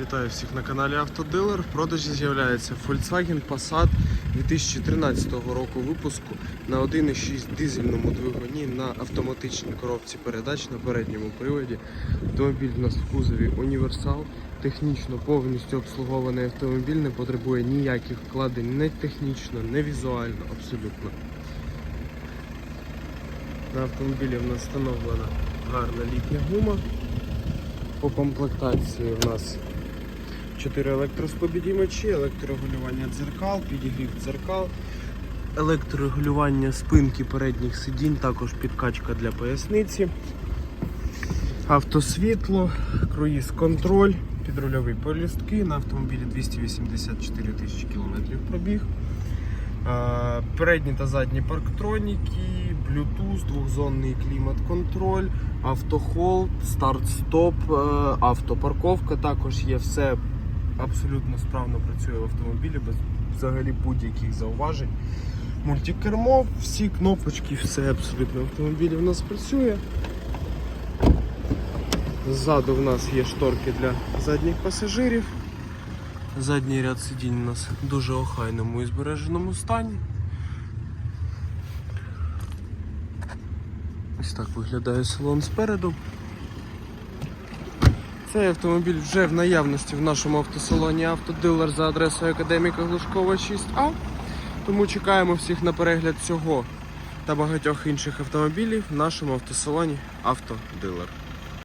Вітаю всіх на каналі Автодилер. В продажі з'являється Volkswagen Passat 2013 року випуску на 1,6 дизельному двигуні на автоматичній коробці передач на передньому приводі. Автомобіль у нас в кузові універсал. Технічно повністю обслугований автомобіль, не потребує ніяких вкладень не технічно, не візуально, абсолютно. На автомобілі в нас встановлена гарна літня гума. По комплектації в нас 4 електроспобідімачі, електрорегулювання дзеркал, підігрів дзеркал, електрорегулювання спинки передніх сидінь, також підкачка для поясниці, автосвітло, круїз-контроль, підрульові полістки на автомобілі 284 тисячі кілометрів пробіг. Передні та задні парктроніки, Bluetooth, двохзонний клімат-контроль, автохолд, старт-стоп, е, автопарковка. Також є все абсолютно справно працює в автомобілі без взагалі будь-яких зауважень. Мультикермо, всі кнопочки, все абсолютно в автомобілі в нас працює. Ззаду в нас є шторки для задніх пасажирів. Задній ряд сидінь у нас в дуже охайному і збереженому стані. Ось так виглядає салон спереду. Цей автомобіль вже в наявності в нашому автосалоні автодилер за адресою Академіка Глушкова 6А. Тому чекаємо всіх на перегляд цього та багатьох інших автомобілів в нашому автосалоні Автодилер.